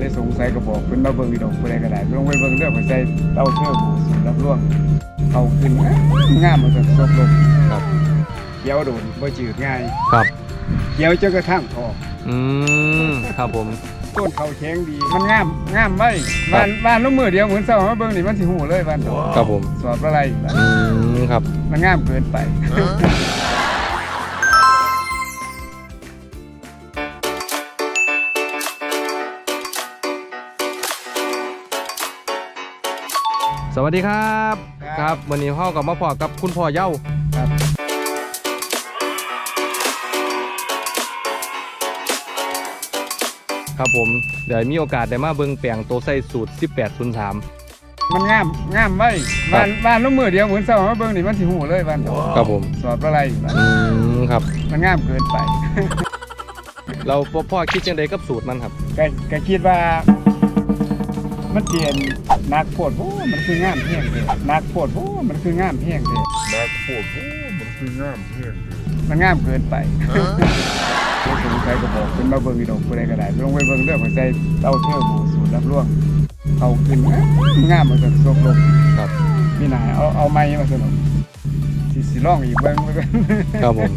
เลยสงสัยก็บอกเพิ่นมาเบิ่งอีดอกผู้ใดก็ได้ลงไปเบิ่งเด้อข่อยใส่เต้าเทื่อบูสูตรรับร่วงเขาขึ้นงามงามมันก็ซบลงครับเขียวโดนบ่จืดง่ายครับเขียวจนกระทั่งทองอืมครับผมต้นเขาแข็งดีมันงามงามไว้บ้านบ้านลงมือเดียวเหมือนเช้ามาเบิ่งนี่มันสิฮู้เลยบ้านดอกครับผมสอบอะไรบ้านอืมครับมันงามเกินไป สวัสดีครับครับ ครับวันนี้พ่อกับมาพอกับคุณพ่อเย้าครับครับผมเดี๋ยวมีโอกาสได้มาเบิ่งแปลงตัวใส่สูตร 1803 มันงามงามไว้บ้านบ้านลงมือเดียวเหมือนเช้ามาเบิ่งนี่มันสิฮู้เลยบ้านดอกครับผมสอบอะไรบ้านอืมครับ มันงามเกินไป เราพ่อพ่อคิดยังไงกับสูตรมันครับ ก็ก็คิดว่า มันเปลี่ยน นักโพดโอ้มันคืองามเพียงเลยนักโพดโอ้มันคืองามเพียงเลยนักโทษโอ้มันคืองามเพียงเลยมันงามเกินไปเลยสงสัยก็บอกเพิ่นมาเบิ่งอีดอกผู้ใดก็ได้ลงไปเบิ่งเด้อข่อยใส่เต้าเทื่อบูสูตรรับร่วงเขาขึ้นงามงามมันก็ซบลงครับมีหนาเอาเอาไม้มาสนุกสิสิร้องอีกเบิ่งเบิ่งครับผม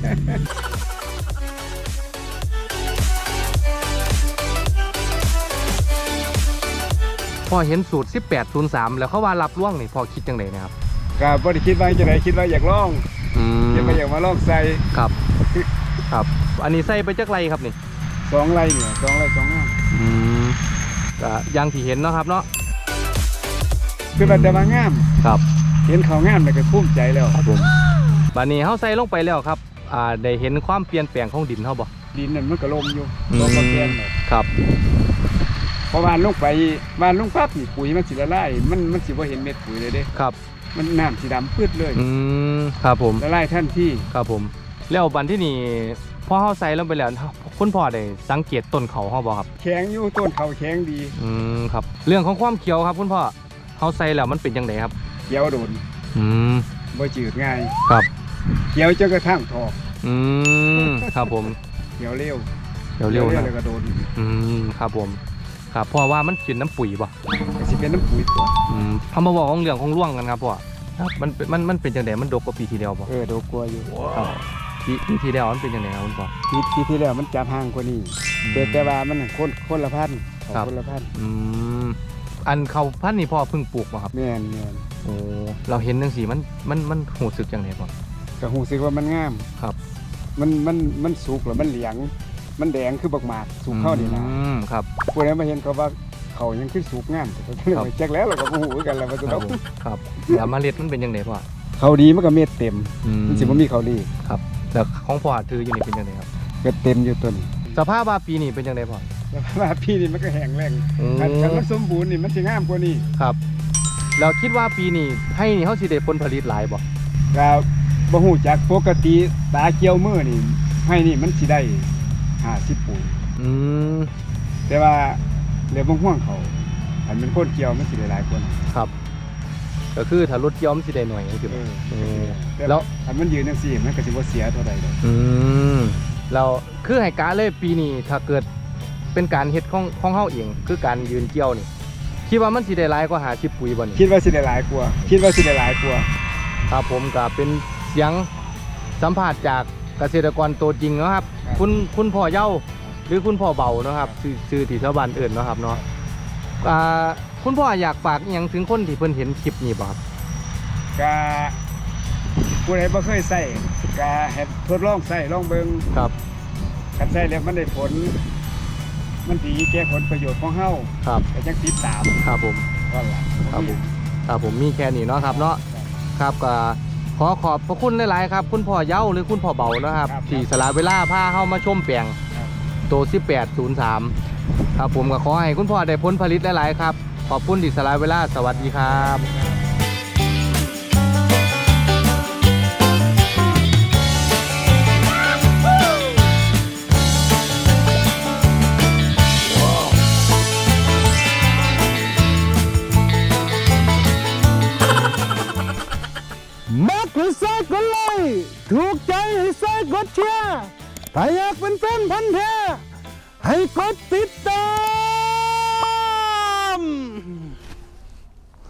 พ่อเห็นสูตร 1803 แล้วเขาว่ารับล่วงนี่พ่อคิดยังไงนะครับก็บ่ได้คิดว่าจะไหนคิดว่าอยากลองอืมคิดว่าอยากมาลองใส่ครับ ครับ อันนี้ใส่ไปจักไรครับนี่สองไรเนี่ยสองไรสองงามอืมก็อยังที่เห็นเนาะครับเนาะคือว่าแต่ว่างาม ครับเห็นเขางามแล้วก็ภูมิใจแล้วครับผมบัดนี้เฮาใส่ลงไปแล้วครับอ่าได้เห็นความเปลี่ยนแปลงของดินเฮาบ่ดินนั่นมันก็ลมอยู่อืมลมบ่แก่นหรอกครับ เพราะว่าลงไปบ้านลงปั๊บนี่ปุ๋ยมันสิละลายมันมันสิบ่เห็นเม็ดปุ๋ยเลยเด้ ครับ มันน้ำสีดำพืดเลยอืมครับผม ละลายทันทีครับผม แล้วบันที่นี่พอเฮาใส่ลงไปแล้วคุณพ่อได้สังเกตต้นเขาเฮาบ่ครับ แข็งอยู่ต้นเขาแข็งดีอืมครับ เรื่องของความเขียวครับคุณพ่อเฮาใส่แล้วมันเป็นจังไดครับ เขียวโดนอืม บ่จืดง่ายครับ เขียวจนกระทั่งทองอืม ครับผมเขียวเร็วเดี๋ยวเร็วนะแล้วก็โดน อืม ครับผม ครับเพราะว่ามันเป็นน้ำปุ๋ยบ่ก็สิเป็นน้ำปุ๋ยตัวอืมเอามาบอกของเรื่องของร่วงกันครับพ่อครับมันเป็นมันมันเป็นจังไดมันดกกว่าปีที่แล้วบ่เออโดกลัวอยู่ครับปีปีที่แล้วมันเป็นจังไดครับคุณพ่อ ปีปีที่แล้วมันจับห่างกว่านี้แต่แต่ว่ามันคนคนละพันธุ์ของครับ คนละพันธุ์อืมอันเขาพันธุ์นี่พ่อเพิ่งปลูกบ่ครับ แม่นแม่นโอ้เราเห็นจังซี่มันมันมันหูสึกจังไดพ่อ ก็ฮู้สึกว่ามันงามครับ มันมันมันสุกแล้วมันเหลียง มันแดงคือบักหมากสุกเข้านี่นะอืมครับผู้ใดมาเห็นเขาว่าเขายังคือสุกงามแต่ก็เลยครับว่าจักแล้วเราก็บ่ฮู้คือกันแล้วว่าจะครัต้บองผมครับแล้วเมล็ดมันเป็นจังไดพ่อเขาดีมันก็เม็ดเต็มอืมมันสิบ่มีเขาดีครับแล้วของพ่อถืออยู่นี่เป็นจังไดครับเม็ดเต็มอยู่ตัวนี้สภาพว่าปีนี้เป็นจังไดพ่อแต่ว่าพี่นี่มันก็แห้งแล้งอืมคันคันมันสมบูรณ์นี่มันสิงามกว่านี้ครับแล้วคิดว่าปีนี้ให้นี่เฮาสิได้ผลผลิตหลายบ่ก็บ่ฮู้จักปกติตาเกี่ยวมือนี่ให้นี่มันสิได้ 50ปุ๋ยอืมแต่ว่าเรื่องบ่ห่วงเขาอันเป็นคนเกี่ยวมันสิได้หลายกว่านั้นครับ ก็คือถ้ารถย้อมสิได้หน่อยจังซี่เอบ่อเออแต่แล้วอันมันยืนจังซี่มันก็สิบ่เสียเท่าใดดอกอืมเราคือให้การเลยปีนี้ถ้าเกิดเป็นการเฮ็ดของของเฮาเองคือการยืนเกี่ยวนี่คิดว่ามันสิได้หลายกว่า50ปุ๋ยบ่นี่ คิดว่าสิได้หลายกว่า คิดว่าสิได้หลายกว่า ครับผมก็เป็นเสียงสัมภาษณ์จาก เกษตรกรตัวจริงเนาะครับ คุณคุณพ่อเย้าหรือคุณพ่อเบาเนาะครับชื่อชื่อที่ชาวบ้านเอื่นเนาะครับเนาะอ่าคุณพ่ออยากฝากอหยังถึงคนที่เพิ่นเห็นคลิปนี้บ่ครับก็ผู้ใดบ่เคยใส่ก็ให้ทดลองใส่ลองเบิ่งครับคันใส่แล้วมันได้ผล มันดีแก่ผลประโยชน์ของเฮาครับก็จังติดตามครับผม ว่าล่ะครับผม ครับผมมีแค่นี้เนาะครับเนาะ ครับก็ ขอขอบพระคุณหลายๆครับ คุณพ่อเย้าหรือคุณพ่อเบานะครับที่สละเวลาพาเข้ามาชมแปลงครับ โต1803 ครับผมก็ขอให้คุณพ่อได้ผลผลิตหลายๆครับ ขอบคุณที่สละเวลาสวัสดีครับ ถูกใจให้ใส่กดเชียร์ถ้าอยากเป็นแฟนพันธ์แท้ให้กดติดต